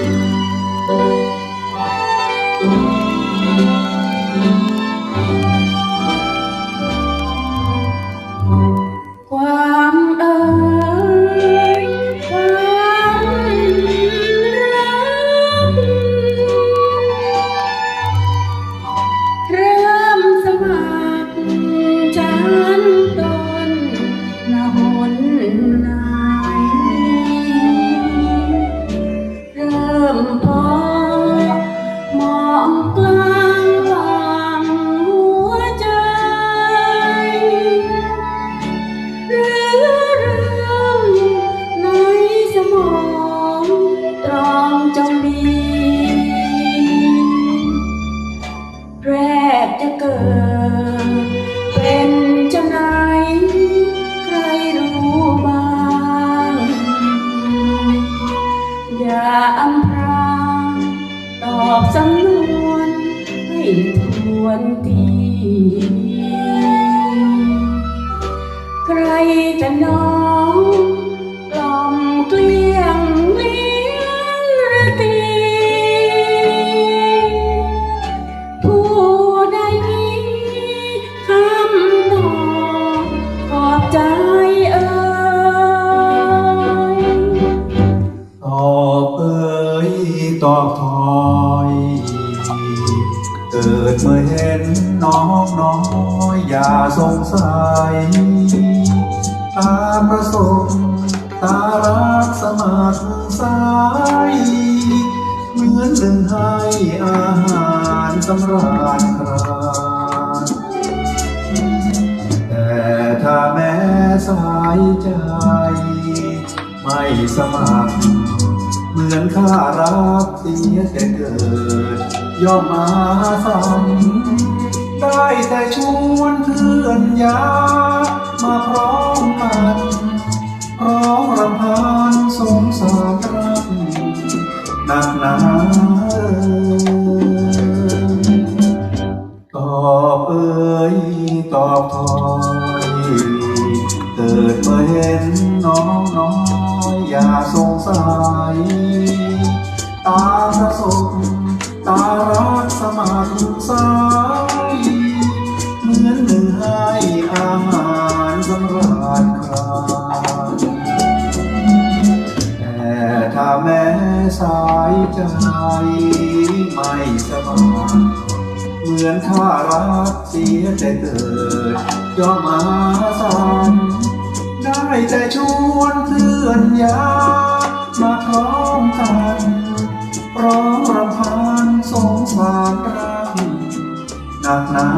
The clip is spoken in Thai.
คว อบสำนวนให้ทวนที อบถอยเกิดเมื่อเห็นน้องน้อยอย่าสงสัยตาประสงค์ตารักสมัครสายเหมือนหนึ่งให้อาหารสำราญคราแต่ถ้าแม้สายใจ ไม่สมัคร เหมือนข้ารักเสียแต่เกิด ย่อมมาซ้ำได้แต่ชวนเพื่อนยา มาพร้อมกันร้องรำพันสงสารรักหนักหนาเอ่ยตอบเอ่ยตอบถอยเกิดเมื่อเห็นน้องน้อย อย่าสงสัย ตาประสบตารักสมัครสายเหมือนหนึ่งให้อาหารสำราญครานแต่ถ้าแม้สายใจไม่สบายเหมือนข้ารักเสียแต่เกิดย่อมาสั่น ได้แต่ชวนเพื่อนยามาพร้อมกันร้องรำพันสงสารรักหนักหนา